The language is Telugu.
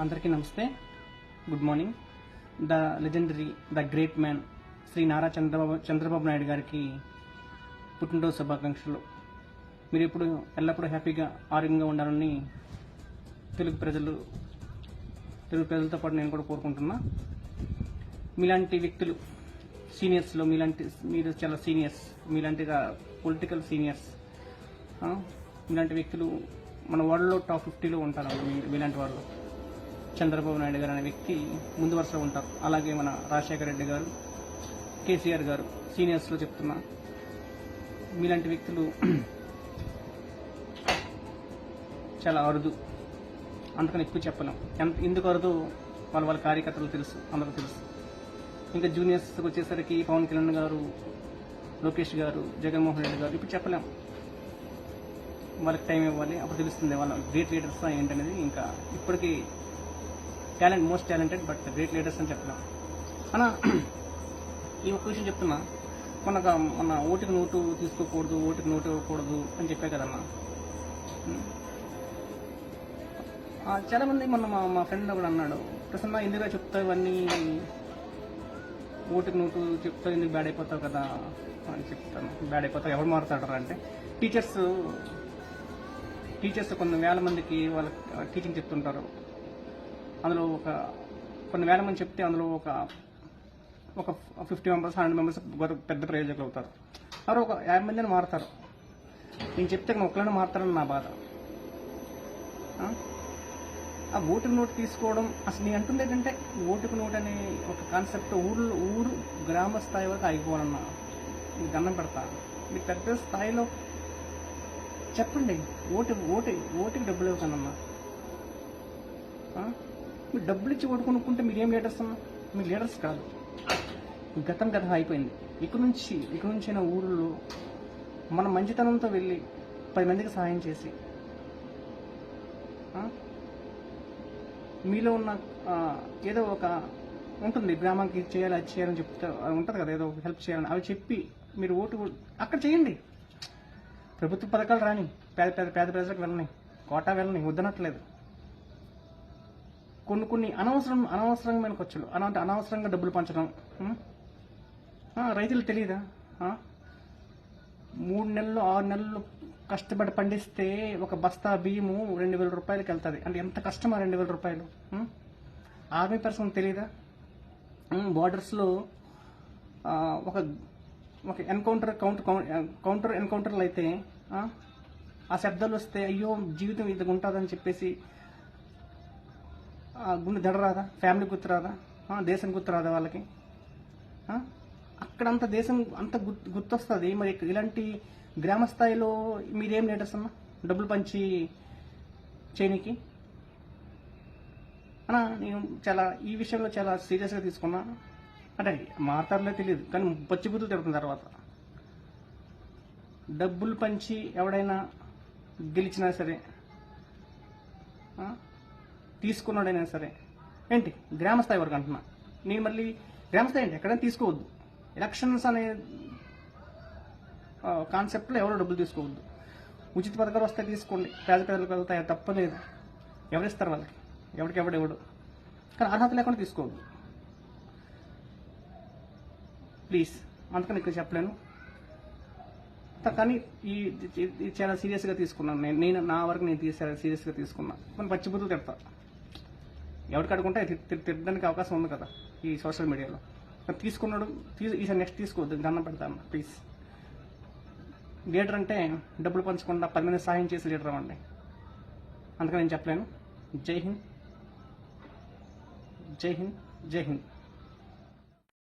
అందరికీ నమస్తే. Good morning the legendary the great man Shri Nara Chandrababu Chandrababu Naidu గారికి పుట్టినరోజు శుభాకాంక్షలు. మీరు ఇప్పుడు ఎల్లప్పుడూ హ్యాపీగా ఆరోగ్యంగా ఉండాలని తెలుగు ప్రజలు తెలుగు ప్రజలతో పాటు నేను కూడా కోరుకుంటున్నా. మీలాంటి వ్యక్తులు సీనియర్స్లో మీలాంటి మీరు చాలా సీనియర్స్ మీలాంటి పొలిటికల్ సీనియర్స్ మీలాంటి వ్యక్తులు మన వరల్డ్లో టాప్ ఫిఫ్టీలో ఉంటారు మీలాంటి వాళ్ళు. చంద్రబాబు నాయుడు గారు అనే వ్యక్తి ముందు వరుసలో ఉంటారు. అలాగే మన రాజశేఖర రెడ్డి గారు కేసీఆర్ గారు సీనియర్స్లో చెప్తున్నా. మీలాంటి వ్యక్తులు చాలా అరుదు. అందుకని ఎక్కువ చెప్పలేం. ఎంత ఎందుకు అరుదు? వాళ్ళ వాళ్ళ కార్యకర్తలు తెలుసు అందరూ తెలుసు. ఇంకా జూనియర్స్కి వచ్చేసరికి పవన్ కళ్యాణ్ గారు లోకేష్ గారు జగన్మోహన్ రెడ్డి గారు ఇప్పుడు చెప్పలేం. వాళ్ళకి టైం ఇవ్వాలి అప్పుడు తెలుస్తుంది వాళ్ళ గ్రేట్ లీడర్స్ ఏంటనేది. ఇంకా ఇప్పటికీ talent most talented but great leaders అని చెప్పలేం అన్న ఈ ఒక్క విషయం చెప్తున్నా. మొన్న మన ఓటుకు నోటు తీసుకోకూడదు ఓటుకు నోటు ఇవ్వకూడదు అని చెప్పే కదన్నా. చాలామంది చాలా మంది మొన్న మా మా ఫ్రెండ్ కూడా అన్నాడు ప్రసన్న ఎందుకు చెప్తావు ఇవన్నీ ఓటుకు నోటు చెప్తావు ఎందుకు బ్యాడ్ అయిపోతావు కదా? అని చెప్తాను. బ్యాడ్ అయిపోతావు ఎవరు మారుతాడరా? అంటే టీచర్స్ టీచర్స్ కొన్ని వేల మందికి వాళ్ళ టీచింగ్ చెప్తుంటారు. అందులో ఒక కొన్ని వేల మంది చెప్తే అందులో ఒక ఒక ఫిఫ్టీ మెంబర్స్ హండ్రెడ్ మెంబర్స్ పెద్ద ప్రయోజకులు అవుతారు. ఎవరో ఒక యాభై మందిని మారుతారు. నేను చెప్తే నేను మారుతారని నా బాధ. ఆ? ఓటు ఓటుకు నోటు తీసుకోవడం అసలు నేను అంటుంది ఏంటంటే ఓటుకు నోటు అనే ఒక కాన్సెప్ట్ ఊర్లో ఊరు గ్రామ స్థాయి వరకు ఆగిపోవాలన్నా మీకు దండం పెడతా. మీకు పెద్ద స్థాయిలో చెప్పండి ఓటు ఓటు ఓటుకి డబ్బులు ఇవ్వకనన్నా. మీరు డబ్బులు ఇచ్చి ఓటు కొనుక్కుంటే మీరేం లీడర్స్ అన్నా? మీరు లీడర్స్ కాదు. గతం గతం అయిపోయింది. ఇక్కడ నుంచి ఇక్కడ నుంచి అయినా ఊళ్ళో మన మంచితనంతో వెళ్ళి పది మందికి సహాయం చేసి మీలో ఉన్న ఏదో ఒక ఉంటుంది గ్రామానికి ఇది చేయాలి అది చేయాలని చెప్తే ఉంటుంది కదా ఏదో హెల్ప్ చేయాలని. అవి చెప్పి మీరు ఓటు అక్కడ చేయండి. ప్రభుత్వ పథకాలు రాని పేద పేద పేద ప్రజలకు వెళ్ళని కోటా వెళ్ళని వద్దనట్లేదు. కొన్ని కొన్ని అనవసరం అనవసరమైన ఖర్చులు. అన అనవసరంగా డబ్బులు పంచడం. రైతులు తెలియదా మూడు నెలలు ఆరు నెలలు కష్టపడి పండిస్తే ఒక బస్తా బియ్యము రెండు వేల రూపాయలకి వెళ్తుంది. అంటే ఎంత కష్టమా రెండు వేల రూపాయలు? ఆర్మీ పర్సన్ తెలియదా బార్డర్స్లో ఒక ఒక ఎన్కౌంటర్ కౌంటర్ కౌంటర్ ఎన్కౌంటర్లు అయితే ఆ, ఆ శబ్దాలు వస్తే అయ్యో జీవితం ఇది ఉంటుందని చెప్పేసి గుండె గుండె దడరాదా ఫ్యామిలీ గుర్తురాదా ఆ, దేశం గుర్తురాదా వాళ్ళకి? అక్కడ అక్కడంత దేశం అంత గుర్తు గుర్తొస్తుంది. మరి ఇలాంటి గ్రామ స్థాయిలో మీరేం లీడర్స్ అన్న డబ్బులు పంచి చేయనికి? అన్నా నేను చాలా ఈ విషయంలో చాలా సీరియస్గా తీసుకున్నా. అంటే మాట్లాడలే తెలియదు కానీ పచ్చి గుర్తులు తిరుగుతున్న తర్వాత. డబ్బులు పంచి ఎవడైనా గెలిచినా సరే తీసుకున్నాడైనా సరే. ఏంటి? గ్రామస్థాయి వరకు అంటున్నా. నేను మళ్ళీ గ్రామస్థాయి ఏంటి? ఎక్కడైనా తీసుకోవద్దు. ఎలక్షన్స్ అనే కాన్సెప్ట్లో ఎవరు డబ్బులు తీసుకోవద్దు. ఉచిత పథకాలు వస్తే తీసుకోండి. పేద పేదలకు వెళ్తాయి తప్పలేదు ఎవరిస్తారు వాళ్ళకి? ఎవరికి ఎవడు ఎవడు? కానీ అర్హత లేకుండా తీసుకోవద్దు. ప్లీజ్ అందుకని ఇక్కడ చెప్పలేను. కానీ ఈ చాలా సీరియస్గా తీసుకున్నాను. నేను నేను నా వరకు నేను తీసా సీరియస్గా తీసుకున్నాను కొన్ని పచ్చిబుద్ధులు తిడతా. ఎవరికి అడుగుంటే తిట్టడానికి అవకాశం ఉంది కదా ఈ సోషల్ మీడియాలో. తీసుకున్నాడు తీసు ఈసారి నెక్స్ట్ తీసుకోవద్దు దండం పెడతాను ప్లీజ్. లీడర్ అంటే డబ్బులు పంచకుండా పది మంది సహాయం చేసి లీడర్ అవ్వండి. అందుకని నేను చెప్పలేను. జై హింద్. జై హింద్. జై హింద్.